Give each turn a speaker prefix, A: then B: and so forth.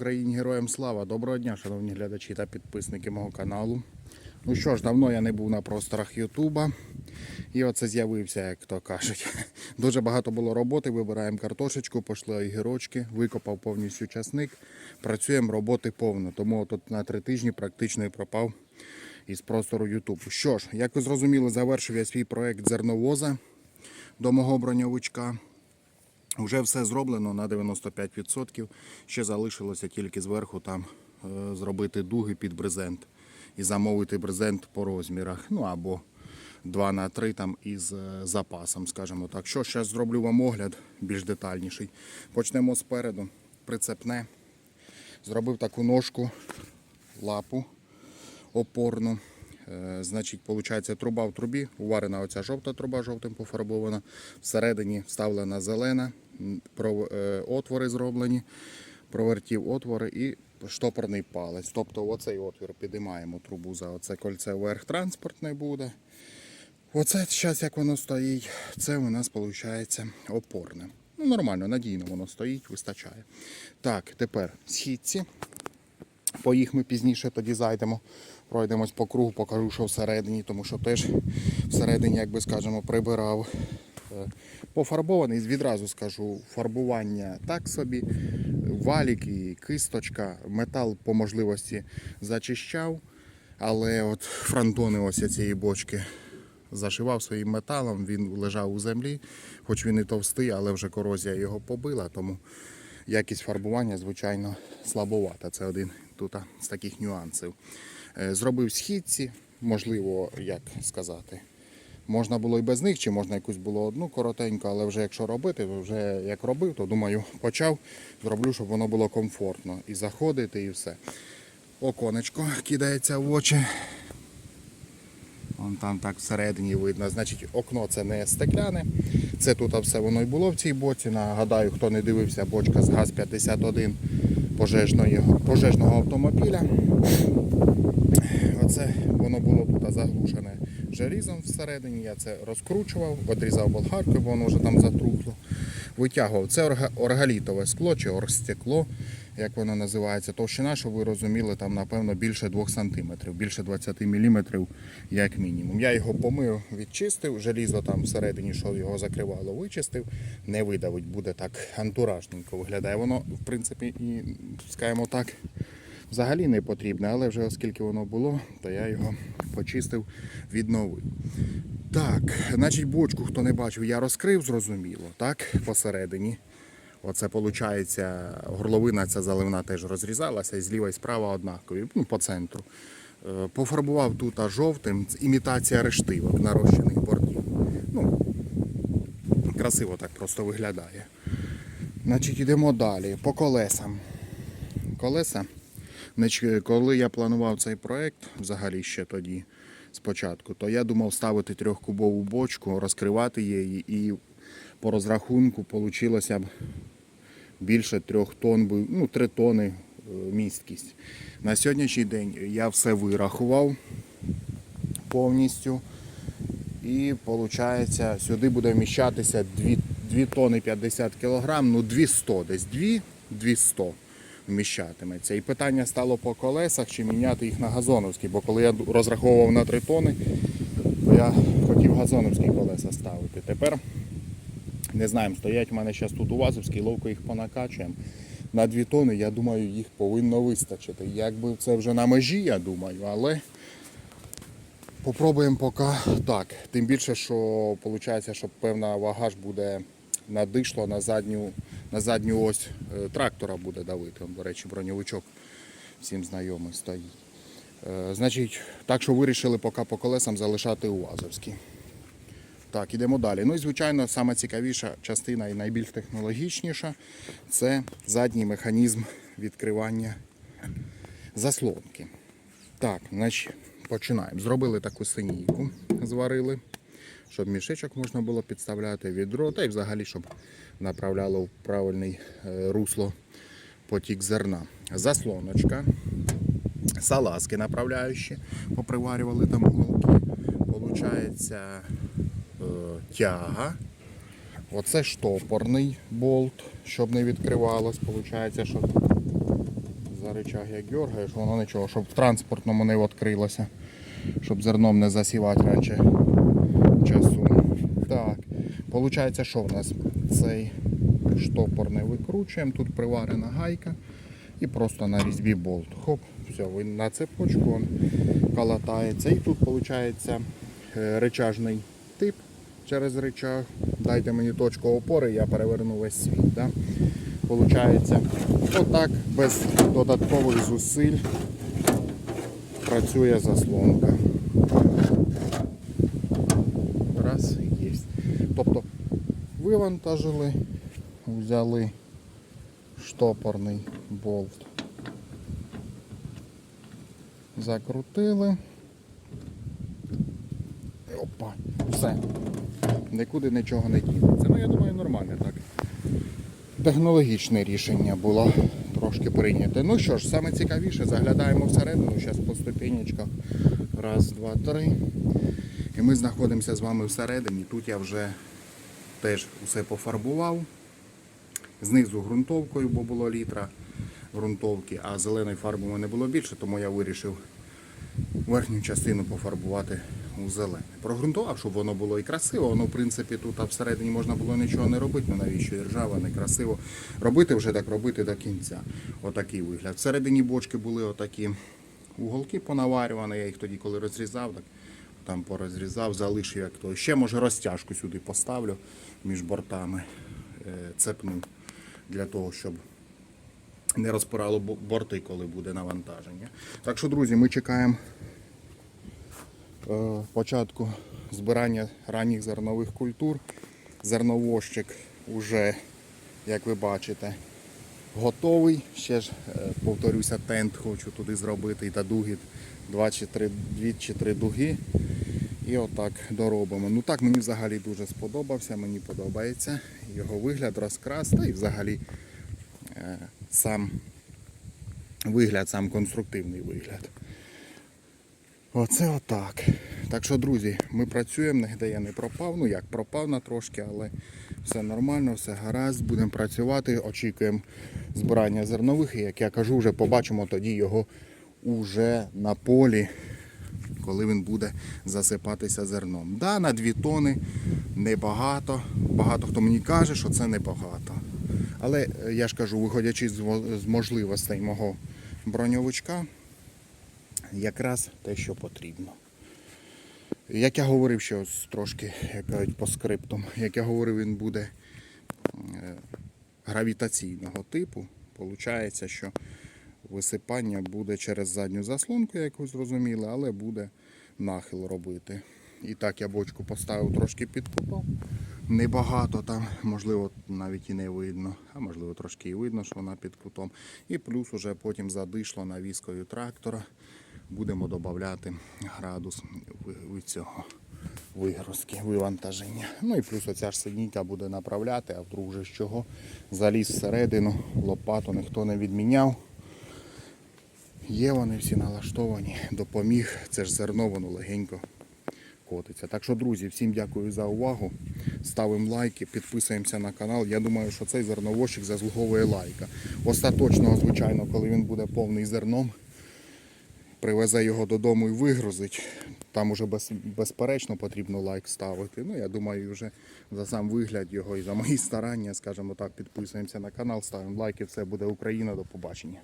A: Україні, героям слава! Доброго дня, шановні глядачі та підписники мого каналу. Ну що ж, давно я не був на просторах Ютуба. І оце з'явився, як то кажуть. Дуже багато було роботи. Вибираємо картошечку, пошли огірочки, викопав повністю часник. Працюємо роботи повно. Тому тут на три тижні практично і пропав із простору Ютубу. Що ж, як ви зрозуміли, завершив я свій проект зерновоза до мого броньовичка. Вже все зроблено на 95%. Ще залишилося тільки зверху там е, зробити дуги під брезент і замовити брезент по розмірах. Ну або 2 на 3 там із е, запасом, скажімо так. Що зараз зроблю вам огляд більш детальніший. Почнемо спереду. Прицепне. Зробив таку ножку, лапу опорну. Е, Значить, виходить, труба в трубі, уварена оця жовта труба, жовтим пофарбована. Всередині вставлена зелена, е, отвори зроблені, провертів отвори і штопорний палець. Тобто оцей отвір підіймаємо трубу за оце кольце вверх транспортне буде. Оце зараз як воно стоїть, це у нас виходить опорне. Ну, нормально, надійно воно стоїть, вистачає. Так, тепер східці. По їх ми пізніше тоді зайдемо, пройдемось по кругу, покажу, що всередині, тому що теж всередині, як би скажемо, прибирав. Е, Пофарбований, відразу скажу, фарбування так собі, валік і кисточка, метал по можливості зачищав, але от фронтони ось цієї бочки зашивав своїм металом, він лежав у землі, хоч він і товстий, але вже корозія його побила, тому якість фарбування, звичайно, слабовата. Це один тут з таких нюансів. Е, Зробив східці, можливо, як сказати. Можна було і без них, чи можна якусь було одну коротеньку, але вже якщо робити, то вже як робив, то думаю, почав, зроблю, щоб воно було комфортно. І заходити, і все. Оконечко кидається в очі. Вон там так всередині видно. Значить, окно це не стекляне. Це тут все воно й було в цій боці. Нагадаю, хто не дивився, бочка з ГАЗ-51 пожежної, пожежного автомобіля. Оце воно було заглушене желізом всередині. Я це розкручував, відрізав болгаркою, бо воно вже там затрухло. Витягував. Це оргалітове скло чи оргстекло, як воно називається. Товщина, щоб ви розуміли, там напевно більше 2 см, більше 20 мм, як мінімум. Я його помив, відчистив, желізо там всередині, що його закривало, вичистив, не видавить, буде так антуражненько виглядає. Воно, в принципі, і скажімо так, взагалі не потрібне, але вже оскільки воно було, то я його почистив, відновив. Так, значить, бочку, хто не бачив, я розкрив, зрозуміло, так, посередині. Оце виходить, горловина ця заливна теж розрізалася, і зліва і справа однакові, ну, по центру. Е, Пофарбував тут жовтим, імітація рештивок нарощених бортів. Ну, красиво так просто виглядає. Значить, йдемо далі. По колесам. Колеса. Значить, коли я планував цей проект, взагалі ще тоді, спочатку, то я думав ставити трьохкубову бочку, розкривати її і по розрахунку вийшло б більше трьох тонн, ну, три тони е, місткість. На сьогоднішній день я все вирахував повністю. І виходить, сюди буде вміщатися 2, 2 тонни 50 кг, ну 200 десь 2, 200 вміщатиметься. І питання стало по колесах, чи міняти їх на газоновські, бо коли я розраховував на 3 тони, то я хотів газоновські колеса ставити. Тепер не знаємо, стоять в мене зараз тут УАЗовські, ловко їх понакачуємо. На 2 тони, я думаю, їх повинно вистачити. Якби це вже на межі, я думаю, але Попробуємо поки так. Тим більше, що виходить, що певна вага ж буде надишло на задню, на задню ось е, трактора буде давити. До речі, броньовичок всім знайомий стоїть. Е, Значить, так що вирішили поки по колесам залишати у УАЗовські. Так, ідемо далі. Ну і звичайно, саме цікавіша частина і найбільш технологічніша це задній механізм відкривання заслонки. Так, значить, починаємо. Зробили таку синійку, зварили, щоб мішечок можна було підставляти, відро, та й взагалі, щоб направляло в правильне русло потік зерна. Заслоночка, салазки направляючі, поприварювали там голки. Получається тяга. Оце штопорний болт, щоб не відкривалось. Получається, що за речаг як дергаєш, воно нічого, щоб в транспортному не відкрилося, щоб зерном не засівати раніше часу. Так, виходить, що в нас цей штопор не викручуємо, тут приварена гайка і просто на різьбі болт. Хоп, все, він на цепочку він калатається. І тут виходить речажний тип через речаг. Дайте мені точку опори, я переверну весь світ. Да? Получається, отак, без додаткових зусиль працює заслонка. Раз, є. Тобто вивантажили, взяли штопорний болт. Закрутили. Опа, все. Нікуди нічого не дінеться. Ну, я думаю, нормально так. Технологічне рішення було трошки прийняте. Ну що ж, саме цікавіше, заглядаємо всередину, зараз по ступенечках. Раз, два, три. І ми знаходимося з вами всередині. Тут я вже теж усе пофарбував. Знизу ґрунтовкою, бо було літра ґрунтовки, а зеленої фарби в мене було більше, тому я вирішив верхню частину пофарбувати у зелене. Прогрунтував, щоб воно було і красиво. Воно, в принципі, тут а всередині можна було нічого не робити. Ну навіщо і ржава, не красиво. Робити вже так робити до кінця. Отакий вигляд. Всередині бочки були отакі уголки понаварювані. Я їх тоді, коли розрізав, так там порозрізав, залишив як то. Ще може розтяжку сюди поставлю між бортами, е, цепну для того, щоб не розпирало борти, коли буде навантаження. Так що, друзі, ми чекаємо початку збирання ранніх зернових культур. Зерновощик уже, як ви бачите, готовий. Ще ж, е, повторюся, тент хочу туди зробити та дуги, два чи три, дві чи три дуги. І отак доробимо. Ну так мені взагалі дуже сподобався, мені подобається його вигляд, розкрас, та і взагалі е, сам вигляд, сам конструктивний вигляд. Оце отак. Так що, друзі, ми працюємо, нігде я не пропав. Ну як пропав на трошки, але все нормально, все гаразд. Будемо працювати, очікуємо збирання зернових. І як я кажу, вже побачимо тоді його уже на полі, коли він буде засипатися зерном. Да, на 2 тони небагато. Багато хто мені каже, що це небагато. Але е, я ж кажу, виходячи з можливостей мого броньовичка, якраз те, що потрібно. Як я говорив, що трошки, як кажуть, по скриптам, як я говорив, він буде е, гравітаційного типу. Получається, що висипання буде через задню заслонку, як ви зрозуміли, але буде нахил робити. І так я бочку поставив трошки під кутом. Небагато там, можливо, навіть і не видно, а можливо трошки і видно, що вона під кутом. І плюс уже потім задишло навіскою трактора. Будемо додати градус цього вигрузки, вивантаження. Ну і плюс оця ж сидінька буде направляти, а вдруг вже з чого заліз всередину, лопату ніхто не відміняв. Є вони всі налаштовані, допоміг. Це ж зерно, воно легенько котиться. Так що, друзі, всім дякую за увагу. Ставимо лайки, підписуємося на канал. Я думаю, що цей зерновозчик заслуговує лайка. Остаточного, звичайно, коли він буде повний зерном, привезе його додому і вигрузить. Там уже без, безперечно потрібно лайк ставити. Ну, я думаю, вже за сам вигляд його і за мої старання, скажімо так, підписуємося на канал, ставимо лайки. Все буде Україна. До побачення.